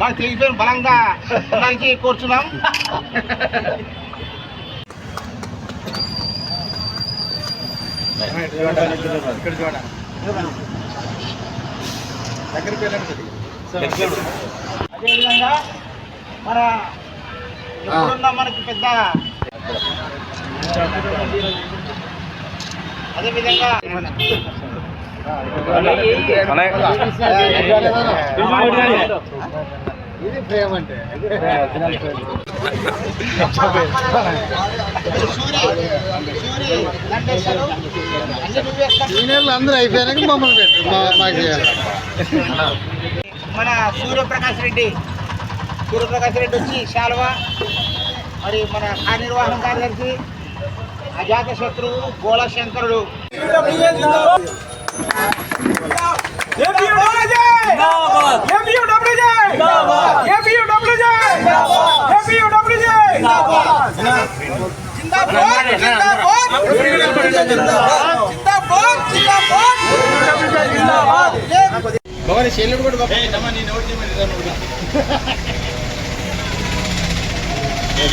మాకు తెలిసిపోయిన బలంగా ఉండడానికి కోరుచున్నాం అదేవిధంగా మన ఎప్పుడున్న మనకి పెద్ద అదేవిధంగా ఇది ప్రేమ అంటే సీనియర్లు అందరూ అయిపోయాక మమ్మల్ని పెట్టారు మాకు మన సూర్యప్రకాష్ రెడ్డి సూర్యప్రకాష్ రెడ్డి వచ్చి శాల్వా. మరి మన కార్యనిర్వహణ కార్యదర్శి అజాత శత్రువు గోళ భవాని శైలుడు కూడా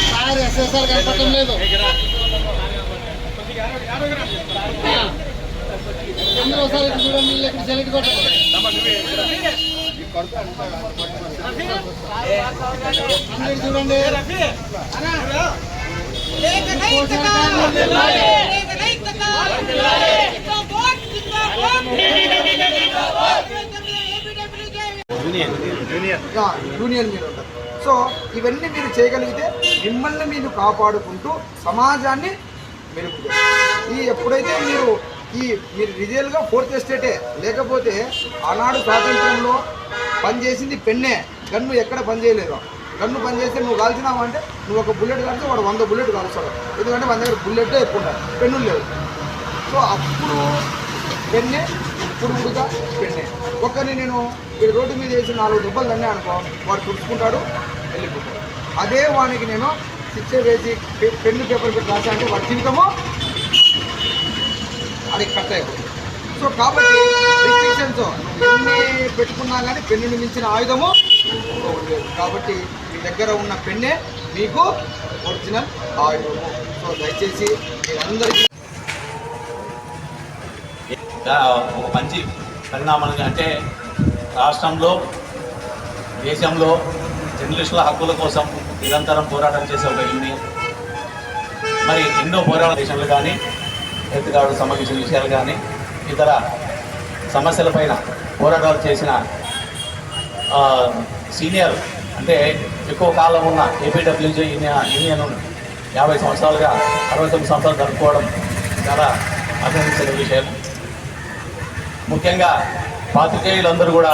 సార్ ఎస్ఎస్ఆర్ కనపడటం లేదు అందరూ ఒకసారి చూడండి ఇక్కడ సెలెక్ట్ కొట్టండి చూడండి మీరు సో ఇవన్నీ మీరు చేయగలిగితే మిమ్మల్ని మీరు కాపాడుకుంటూ సమాజాన్ని మెరుగు ఈ ఎప్పుడైతే మీరు ఈ మీరు రిజల్గా ఫోర్త్ ఎస్టేటే. లేకపోతే ఆనాడు స్వాతంత్రంలో పనిచేసింది పెన్నే. గన్ను ఎక్కడ పనిచేయలేదు గన్ను పనిచేస్తే నువ్వు కాల్చినావు అంటే నువ్వు ఒక బుల్లెట్ కాల్చి వాడు వంద బుల్లెట్ కాల్చాడు ఎందుకంటే మన దగ్గర బుల్లెట్ ఎక్కువ ఉంటాయి. పెన్నులు లేవు. సో అప్పుడు పెన్నే ఇప్పుడు కూడా పెన్నే. ఒక్కరిని నేను ఈ రోడ్డు మీద వేసి నాలుగు దెబ్బలు తన్నా అనుకో వాడు తుడుచుకుంటాడు వెళ్ళిపోతాడు. అదే వానికి నేను శిక్ష వేసి పెన్ను పేపర్ పెట్టి రాసా అంటే వాడి జీవితము అది కట్ అయిపోతుంది సో కాబట్టి రిస్ట్రిక్షన్స్ ఎన్ని పెట్టుకున్నా కానీ పెన్నుని మించిన ఆయుధము కాబట్టి మీ దగ్గర ఉన్న పెన్నే మీకు ఒరిజినల్ ఆయుధము. సో దయచేసి మీరందరికీ ఒక మంచి పరిణామాలు అంటే రాష్ట్రంలో దేశంలో జర్నలిస్టుల హక్కుల కోసం నిరంతరం పోరాటం చేసే ఒక యూనియన్. మరి ఎన్నో పోరాట దేశంలో కానీ ఎత్తుగాడు సంబంధించిన విషయాలు కానీ ఇతర సమస్యలపైన పోరాటాలు చేసిన సీనియర్ అంటే ఎక్కువ కాలం ఉన్న ఏపీడబ్ల్యూజే యూనియన్ యూనియన్ యాభై సంవత్సరాలుగా అరవై తొమ్మిది సంవత్సరాలు జరుపుకోవడం చాలా అభినందించిన విషయం. ముఖ్యంగా పాత్రికేయులందరూ కూడా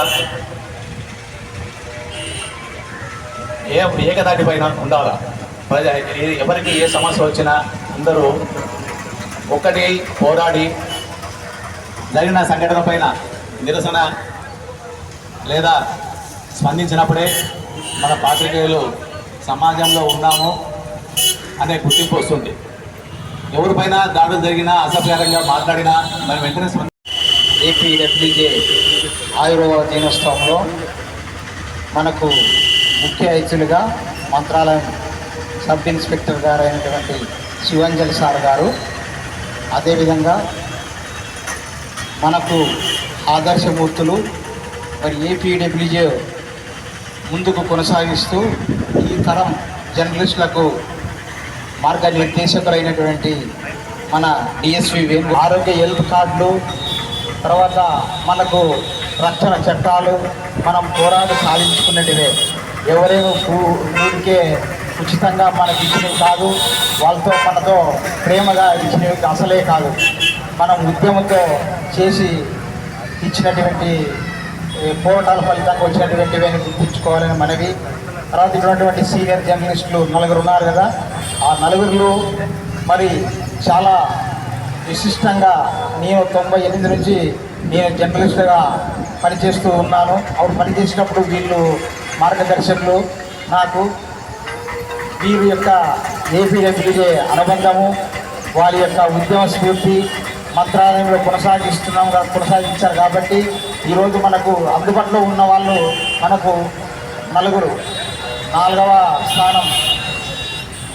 ఏ ఏకదాటి పైన ఉండాలా? ప్రజ ఏ- ఎవరికి ఏ సమస్య వచ్చినా అందరూ ఒకటి పోరాడి జరిగిన సంఘటన పైన నిరసన లేదా స్పందించినప్పుడే మన పాత్రికేయులు సమాజంలో ఉన్నాము అనే గుర్తింపు వస్తుంది. ఎవరిపైన దాడులు జరిగినా అసభ్యకరంగా మాట్లాడినా మనం వెంటనే స్పంది ఏపీడబ్ల్యూజే ఆయుర్వేద దినోత్సవంలో మనకు ముఖ్య అతిథులుగా మంత్రాలయం సబ్ ఇన్స్పెక్టర్ గారు అయినటువంటి శివంజలి సార్ గారు అదేవిధంగా మనకు ఆదర్శమూర్తులు మరి ఏపీడబ్ల్యూజే ముందుకు కొనసాగిస్తూ ఈ తరం జర్నలిస్టులకు మార్గనిర్దేశకులైనటువంటి మన డిఎస్పి వేణు ఆరోగ్య హెల్త్ కార్డులు తర్వాత మనకు రక్షణ చట్టాలు మనం పోరాడు సాధించుకున్నటివే. ఎవరేమో ఊరికే ఉచితంగా మనకి ఇచ్చినవి కాదు. వాళ్ళతో మనతో ప్రేమగా ఇచ్చినవి అసలే కాదు. మనం ఉద్యమంతో చేసి ఇచ్చినటువంటి పోరాటాల ఫలితంగా వచ్చినటువంటివి అని గుర్తుంచుకోవాలని మనవి. తర్వాత ఇటువంటి సీనియర్ జర్నలిస్టులు నలుగురు ఉన్నారు కదా. ఆ నలుగురు మరి చాలా విశిష్టంగా నేను తొంభై ఎనిమిది నుంచి నేను జర్నలిస్టుగా పనిచేస్తూ ఉన్నాను. అప్పుడు పనిచేసినప్పుడు వీళ్ళు మార్గదర్శకులు నాకు. వీరి యొక్క ఏపీఎంపీజే అనుబంధము వారి యొక్క ఉద్యమ స్ఫూర్తి మంత్రాలయంలో కొనసాగిస్తున్నాం కొనసాగించారు కాబట్టి ఈరోజు మనకు అందుబాటులో ఉన్న వాళ్ళు మనకు నలుగురు. నాలుగవ స్థానం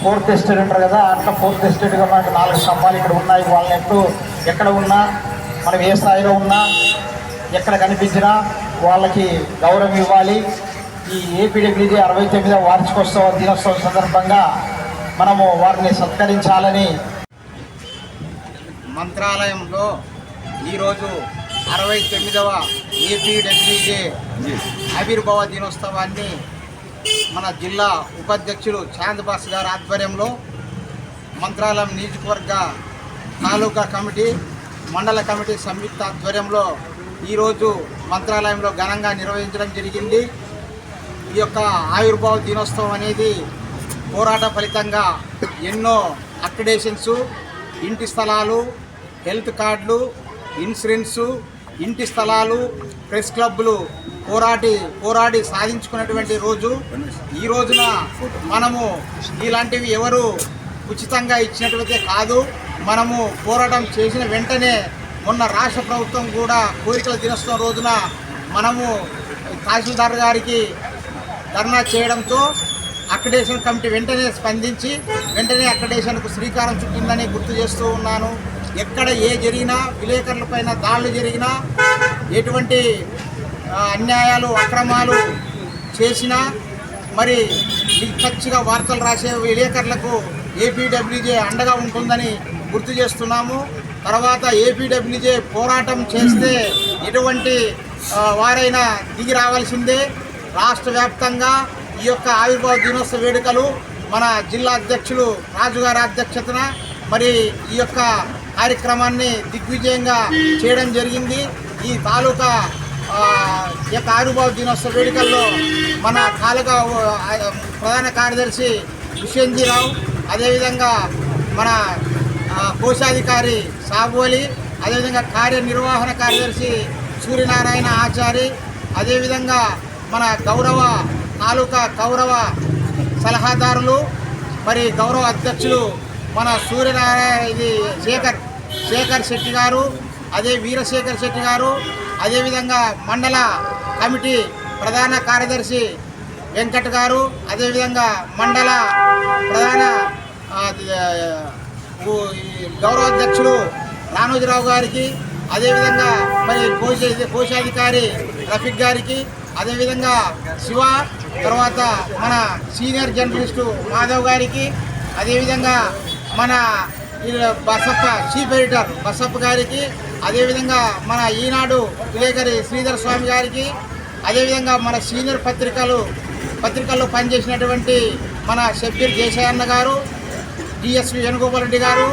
ఫోర్త్ ఎస్టేట్ ఉంటారు కదా అట్లా ఫోర్త్ ఎస్టేట్గా మనకు నాలుగు స్తంభాలు ఇక్కడ ఉన్నాయి. వాళ్ళని ఎప్పుడు ఎక్కడ ఉన్నా మనం ఏ స్థాయిలో ఉన్నా ఎక్కడ కనిపించినా వాళ్ళకి గౌరవం ఇవ్వాలి. ఈ ఏపీడబ్ల్యూజీ అరవై తొమ్మిదవ వార్షికోత్సవ దినోత్సవం సందర్భంగా మనము వారిని సత్కరించాలని మంత్రాలయంలో ఈరోజు అరవై తొమ్మిదవ ఏపీడబ్ల్యూజే ఆవిర్భావ దినోత్సవాన్ని మన జిల్లా ఉపాధ్యక్షులు చాందబాస్ గారి ఆధ్వర్యంలో మంత్రాలయం నియోజకవర్గ తాలూకా కమిటీ మండల కమిటీ సంయుక్త ఆధ్వర్యంలో ఈరోజు మంత్రాలయంలో ఘనంగా నిర్వహించడం జరిగింది. ఈ యొక్క ఆవిర్భావ దినోత్సవం అనేది పోరాట ఫలితంగా ఎన్నో అక్రిడేషన్స్ ఇంటి స్థలాలు హెల్త్ కార్డులు ఇన్సూరెన్సు ఇంటి స్థలాలు ప్రెస్ క్లబ్లు పోరాటి పోరాడి సాధించుకున్నటువంటి రోజు. ఈ రోజున మనము ఇలాంటివి ఎవరు ఉచితంగా ఇచ్చినట్లయితే కాదు. మనము పోరాటం చేసిన వెంటనే మొన్న రాష్ట్ర ప్రభుత్వం కూడా కోరికల దినోత్సవం రోజున మనము తహసీల్దార్ గారికి ధర్నా చేయడంతో అక్రిడేషన్ కమిటీ వెంటనే స్పందించి వెంటనే అక్రిడేషన్కు శ్రీకారం చుట్టిందని గుర్తు చేస్తూ ఉన్నాను. ఎక్కడ ఏ జరిగినా విలేకరులపైన దాడులు జరిగినా ఎటువంటి అన్యాయాలు అక్రమాలు చేసినా మరి నిక్కచ్చిగా వార్తలు రాసే విలేకరులకు ఏపీడబ్ల్యూజే అండగా ఉంటుందని గుర్తు చేస్తున్నాము. తర్వాత ఏపీడబ్ల్యూజే పోరాటం చేస్తే ఎటువంటి వారైనా దిగి రావాల్సిందే. రాష్ట్ర వ్యాప్తంగా ఈ యొక్క ఆవిర్భావ దినోత్సవ వేడుకలు మన జిల్లా అధ్యక్షులు రాజుగారి అధ్యక్షతన మరి ఈ యొక్క కార్యక్రమాన్ని దిగ్విజయంగా చేయడం జరిగింది. ఈ తాలూకా ఈ యొక్క ఆవిర్భావ దినోత్సవ వేడుకల్లో మన తాలూకా ప్రధాన కార్యదర్శి విశ్వేంజీరావు అదేవిధంగా మన కోశాధికారి సాబు అలీ అదేవిధంగా కార్యనిర్వహణ కార్యదర్శి సూర్యనారాయణ ఆచారి అదేవిధంగా మన గౌరవ తాలూకా గౌరవ సలహాదారులు మరి గౌరవ అధ్యక్షులు మన సూర్యనారాయణ ఇది శేఖర్ శేఖర్ శెట్టి గారు అదే వీరశేఖర్ శెట్టి గారు అదేవిధంగా మండల కమిటీ ప్రధాన కార్యదర్శి వెంకట్ గారు అదేవిధంగా మండల ప్రధాన ఆ, ఆ, ఊ- గౌరవాధ్యక్షులు రామోజీరావు గారికి అదేవిధంగా మరి కోశ కోశాధికారి రఫీక్ గారికి అదేవిధంగా శివ తర్వాత మన సీనియర్ జర్నలిస్టు మాధవ్ గారికి అదేవిధంగా మన ఈ బసప్ప చీఫ్ ఎడిటర్ బసప్ప గారికి అదేవిధంగా మన ఈనాడు విలేకరి శ్రీధర్ స్వామి గారికి అదేవిధంగా మన సీనియర్ పత్రికలు పత్రికల్లో పనిచేసినటువంటి మన షబ్బీర్ దేశాయన్న గారు డిఎస్వి వేణుగోపాల్ రెడ్డి గారు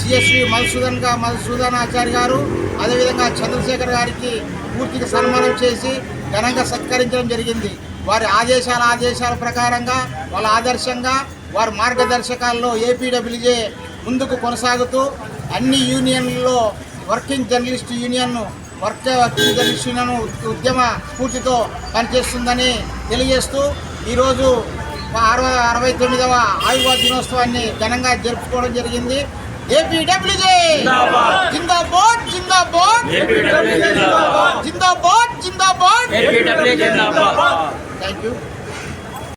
సిఎస్వి మధుసూదన్గా మధుసూదన్ ఆచార్య గారు అదేవిధంగా చంద్రశేఖర్ గారికి పూర్తిగా సన్మానం చేసి ఘనంగా సత్కరించడం జరిగింది. వారి ఆదేశాల ఆదేశాల ప్రకారంగా వాళ్ళ ఆదర్శంగా వారి మార్గదర్శకాల్లో ఏపీడబ్ల్యూజే ముందుకు కొనసాగుతూ అన్ని యూనియన్లలో working journalist union work working journalist union ఉద్యమ స్ఫూర్తితో పనిచేస్తుందని తెలియజేస్తూ ఈరోజు అరవై అరవై తొమ్మిదవ ఆయుర్వేద దినోత్సవాన్ని ఘనంగా జరుపుకోవడం జరిగింది. ఏపీడబ్ల్యూజే. జిందాబాద్. జిందాబాద్ జిందాబాద్. జిందాబాద్. Thank you